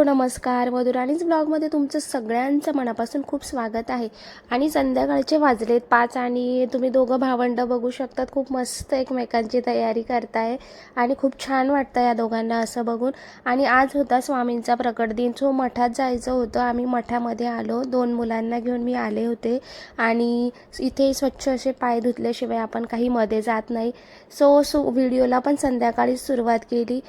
Hello नमस्कार. मधुराणीज ब्लॉगमध्ये तुमचं सगळ्यांचं मनापासून खूप स्वागत आहे. आणि संध्याकाळचे वाजलेत पाच आणि तुम्ही दोघं भावंडं बघू शकतात. खूप मस्त एकमेकांची तयारी करताय आणि खूप छान वाटतं या दोघांना असं बघून. आणि आज होता स्वामींचा प्रकट दिन. सो मठात जायचं होतं. आम्ही मठामध्ये आलो. दोन मुलांना घेऊन मी आले होते. आणि इथे स्वच्छ असे पाय धुतल्याशिवाय आपण काही मध्ये जात नाही. सो सो व्हिडिओला पण संध्याकाळीच सुरुवात केली.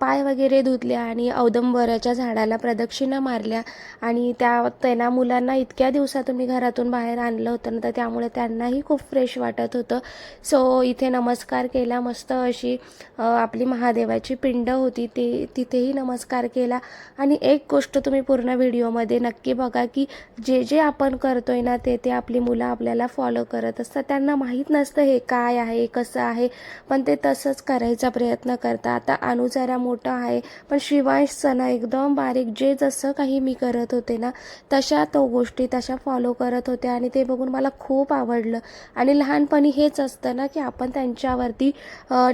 पाय वगैरे धुतले आणि औदंबराच्या झाडाला प्रदक्षिणा मारल्या आणि त्या त्यांना मुलांना इतक्या दिवसातून मी घरातून बाहेर आणलं होतं ना तर त्यामुळे त्यांनाही खूप फ्रेश वाटत होतं. सो इथे नमस्कार केला मस्त अशी आपली महादेवाची पिंड होती ते तिथेही नमस्कार केला. आणि एक गोष्ट तुम्ही पूर्ण व्हिडिओमध्ये नक्की बघा की जे जे आपण करतोय ना ते ते आपली मुलं आपल्याला फॉलो करत असतात. त्यांना माहीत नसतं हे काय आहे कसं आहे पण ते तसंच करायचा प्रयत्न करतात. आता अनु जरा मोठा आहे पण शिवांश ना एकदम बारीक जे जसं काही मी करत होते ना तशा तो गोष्टी तशा फॉलो करत होते आणि ते बघून मला खूप आवडलं. आणि लहानपणी हेच असतं ना की आपण त्यांच्यावरती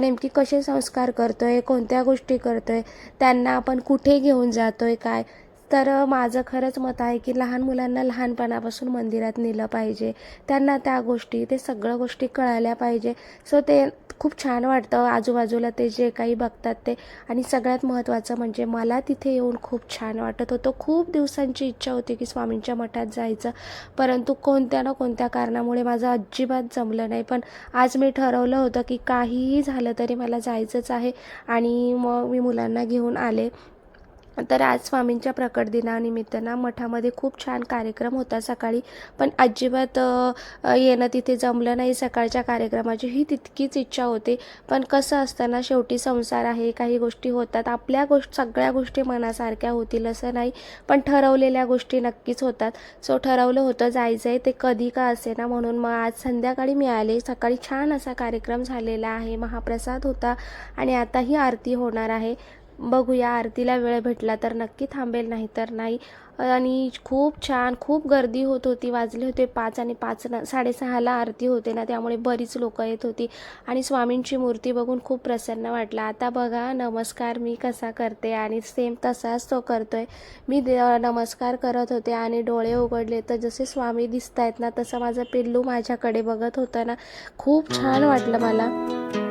नेमकी कसे संस्कार करतोय कोणत्या गोष्टी करतोय त्यांना आपण कुठे घेऊन जातोय काय? तर माझं खरंच मत आहे की लहान मुलांना लहानपणापासून मंदिरात नेलं पाहिजे. त्यांना त्या गोष्टी ते सगळ्या गोष्टी कळायला पाहिजे. सो ते खूप छान वाटतं. आजूबाजूला ते जे काही बघतात ते. आणि सगळ्यात महत्त्वाचं म्हणजे मला तिथे येऊन खूप छान वाटत होतं. खूप दिवसांची इच्छा होती की स्वामींच्या मठात जायचं. परंतु कोणत्या ना कोणत्या कारणामुळे माझं अजिबात जमलं नाही. पण आज मी ठरवलं होतं की काहीही झालं तरी मला जायचंच आहे. आणि मग मी मुलांना घेऊन आले. तर आज स्वामींच्या प्रकट दिनानिमित्त ना मठामध्ये खूप छान कार्यक्रम होता सकाळी. पण अजिबात येणं तिथे जमलं नाही सकाळच्या कार्यक्रमाची. ही तितकीच इच्छा होती. पण कसं असताना शेवटी संसार आहे काही गोष्टी होतात. आपल्या गोष्ट सगळ्या गोष्टी मनासारख्या होतील असं नाही. पण ठरवलेल्या गोष्टी नक्कीच होतात. सो ठरवलं होतं जायचं आहे ते कधी का असे ना म्हणून. मग आज संध्याकाळी मिळाले. सकाळी छान असा कार्यक्रम झालेला आहे. महाप्रसाद होता आणि आताही आरती होणार आहे. बघूया आरतीला वेळ भेटला तर नक्की थांबेल नाही तर नाही. आणि खूप छान खूप गर्दी होत होती वाजले होते पाच आणि पाच न साडेसहाला आरती होते ना त्यामुळे बरीच लोकं येत होती. आणि स्वामींची मूर्ती बघून खूप प्रसन्न वाटलं. आता बघा नमस्कार मी कसा करते आणि सेम तसाच तो करतोय. मी दे नमस्कार करत होते आणि डोळे उघडले तर जसे स्वामी दिसत आहेत ना तसं माझं पिल्लू माझ्याकडे बघत होतं ना. खूप छान वाटलं मला.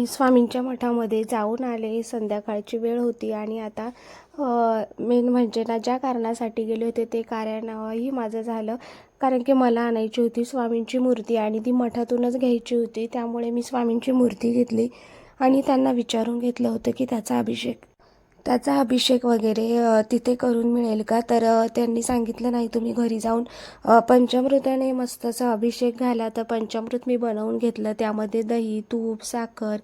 मी स्वामींच्या मठामध्ये जाऊन आले. संध्याकाळची वेळ होती आणि आता मेन म्हणजे ना ज्या कारणासाठी गेले होते ते कारणाही माझं झालं. कारण की मला आणायची होती स्वामींची मूर्ती आणि ती मठातूनच घ्यायची होती. त्यामुळे मी स्वामींची मूर्ती घेतली आणि त्यांना विचारून घेतलं होतं की त्याचा अभिषेक त्याचा अभिषेक वगैरे तिथे करून मिळेल का? तर त्यांनी सांगितलं नाही तुम्ही घरी जाऊन पंचामृताने मस्त असा अभिषेक घाला तर पंचामृत मी बनवून घेतलं. त्यामध्ये दही तूप साखर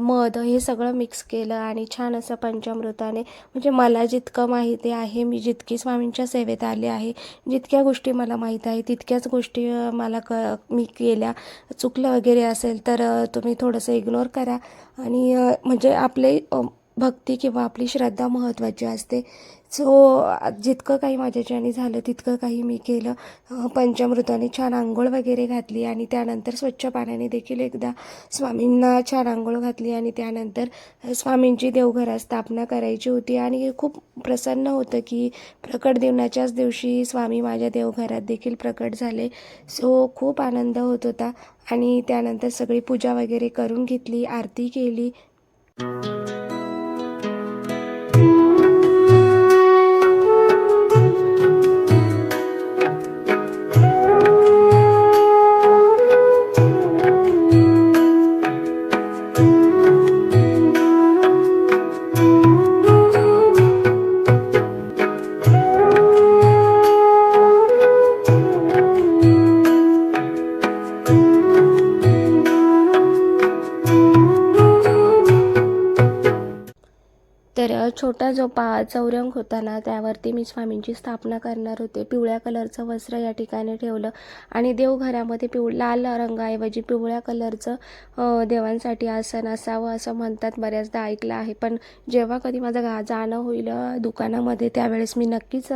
मध हे सगळं मिक्स केलं आणि छान असं पंचामृताने म्हणजे मला जितकं माहिती आहे मी जितकी स्वामींच्या सेवेत आले आहे जितक्या गोष्टी मला माहीत आहे तितक्याच गोष्टी मला क मी केल्या. चुकलं वगैरे असेल तर तुम्ही थोडंसं इग्नोर करा. आणि म्हणजे आपले भक्ती किंवा आपली श्रद्धा महत्त्वाची असते. सो जितकं काही माझ्याच्याने झालं तितकं काही मी केलं. पंचामृताने छान आंघोळ वगैरे घातली आणि त्यानंतर स्वच्छ पाण्याने देखील एकदा स्वामींना छान आंघोळ घातली आणि त्यानंतर स्वामींची देवघरात स्थापना करायची होती. आणि खूप प्रसन्न होतं की प्रकट दिवनाच्याच दिवशी स्वामी माझ्या देवघरात देखील प्रकट झाले. सो खूप आनंद होत होता आणि त्यानंतर सगळी पूजा वगैरे करून घेतली आरती केली. छोटा जो पा चौरंग होता ना त्यावरती मी स्वामींची स्थापना करणार होते. पिवळ्या कलरचं वस्त्र या ठिकाणी ठेवलं. आणि देवघरामध्ये पिव लाल रंगाऐवजी पिवळ्या कलरचं देवांसाठी आसन असावं असं म्हणतात. बऱ्याचदा ऐकलं आहे. पण जेव्हा कधी माझं गा जाणं होईल दुकानामध्ये त्यावेळेस मी नक्कीच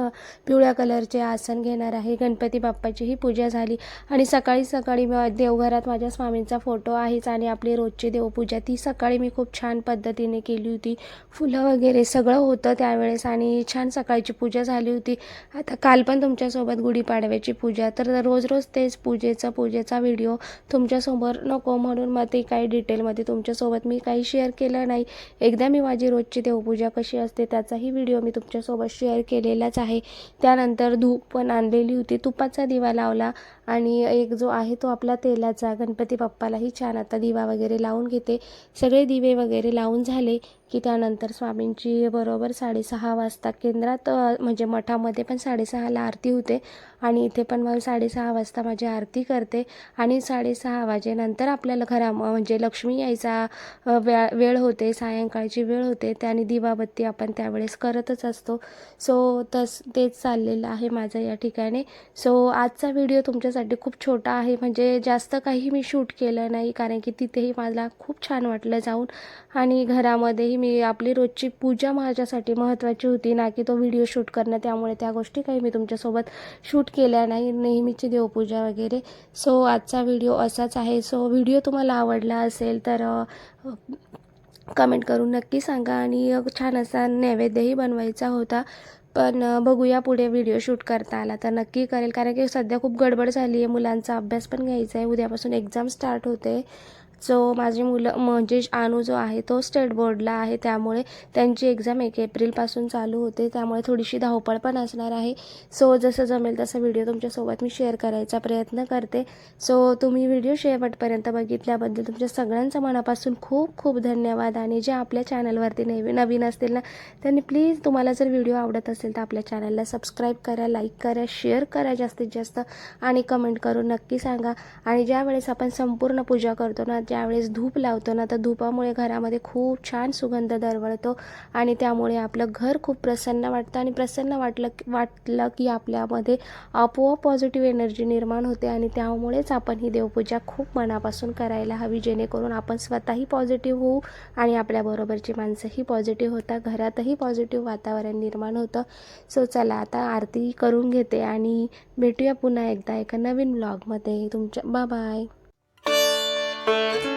पिवळ्या कलरचे आसन घेणार आहे. गणपती बाप्पाचीही पूजा झाली. आणि सकाळी सकाळी देवघरात माझ्या स्वामींचा फोटो आहेच. आणि आपली रोजची देवपूजा ती सकाळी मी खूप छान पद्धतीने केली होती. फुलं वगैरे सगळं सगळं होतं त्यावेळेस आणि छान सकाळची पूजा झाली होती. आता काल पण तुमच्यासोबत गुढीपाडव्याची पूजा. तर रोज रोज तेच पूजेचा पूजेचा व्हिडिओ तुमच्यासमोर नको म्हणून मग ते काही डिटेलमध्ये तुमच्यासोबत मी काही शेअर केलं नाही. एकदा मी माझी रोजची देवपूजा कशी असते त्याचाही व्हिडिओ मी तुमच्यासोबत शेअर केलेलाच आहे. त्यानंतर धूप पण आणलेली होती. तुपाचा दिवा लावला. आणि एक जो आहे तो आपला तेलाचा गणपती बाप्पालाही छान आता दिवा वगैरे लावून घेते. सगळे दिवे वगैरे लावून झाले की त्यानंतर स्वामींची बरोबर साडेसहा वाजता केंद्रात म्हणजे मठामध्ये पण साडेसहाला आरती होते आणि इथे पण मग साडेसहा वाजता माझी आरती करते आणि साडेसहा वाजेनंतर आपल्याला घरा म्हणजे लक्ष्मी यायचा वेळ वेळ होते सायंकाळची वेळ होते त्याने दिवाबत्ती आपण त्यावेळेस करतच असतो. सो तस तेच चाललेलं आहे माझं या ठिकाणी. सो आजचा व्हिडिओ तुमच्या माझ्यासाठी खूप छोटा आहे. म्हणजे जास्त काही मी शूट केलं नाही कारण की तिथेही मला खूप छान वाटलं जाऊन. आणि घरामध्येही मी आपली रोजची पूजा माझ्यासाठी महत्त्वाची होती ना की तो व्हिडिओ शूट करणं. त्यामुळे त्या गोष्टी काही मी तुमच्यासोबत शूट केल्या नाही नेहमीची देवपूजा वगैरे. सो आजचा व्हिडिओ असाच आहे. सो व्हिडिओ तुम्हाला आवडला असेल तर कमेंट करून नक्की सांगा. आणि छान असा नैवेद्यही बनवायचा होता. पण बघूया पुढे व्हिडिओ शूट करता आला तर नक्की करेल. कारण की सध्या खूप गडबड झाली आहे मुलांचा. अभ्यास पण घ्यायचा आहे उद्यापासून एक्झाम स्टार्ट होते. सो माझी मुलं म्हणजे अनु जो आहे तो स्टेट बोर्डला आहे. त्यामुळे त्यांची एक्झाम एक एप्रिलपासून चालू होते. त्यामुळे थोडीशी धावपळ पण असणार आहे. सो जसं जमेल तसा व्हिडिओ तुमच्यासोबत मी शेअर करायचा प्रयत्न करते. सो तुम्ही व्हिडिओ शेवटपर्यंत बघितल्याबद्दल तुमच्या सगळ्यांचं मनापासून खूप खूप धन्यवाद. आणि जे आपल्या चॅनलवरती नवी नवीन असतील ना त्यांनी प्लीज तुम्हाला जर व्हिडिओ आवडत असेल तर आपल्या चॅनलला सबस्क्राईब करा लाईक करा शेअर करा जास्तीत जास्त. आणि कमेंट करून नक्की सांगा. आणि ज्यावेळेस आपण संपूर्ण पूजा करतो ना ज्यावेळेस धूप लावतो ना तर धूपामुळे घरामध्ये खूप छान सुगंध दरवळतो आणि त्यामुळे आपलं घर खूप प्रसन्न वाटतं आणि प्रसन्न वाटलं वाटलं की आपल्यामध्ये आपोआप पॉझिटिव्ह एनर्जी निर्माण होते आणि त्यामुळेच आपण ही देवपूजा खूप मनापासून करायला हवी जेणेकरून आपण स्वतःही पॉझिटिव्ह होऊ आणि आपल्याबरोबरची माणसंही पॉझिटिव्ह होतात घरातही पॉझिटिव्ह वातावरण निर्माण होतं. सो चला आता आरती करून घेते आणि भेटूया पुन्हा एकदा एका नवीन ब्लॉगमध्ये तुमच्या बाय बाय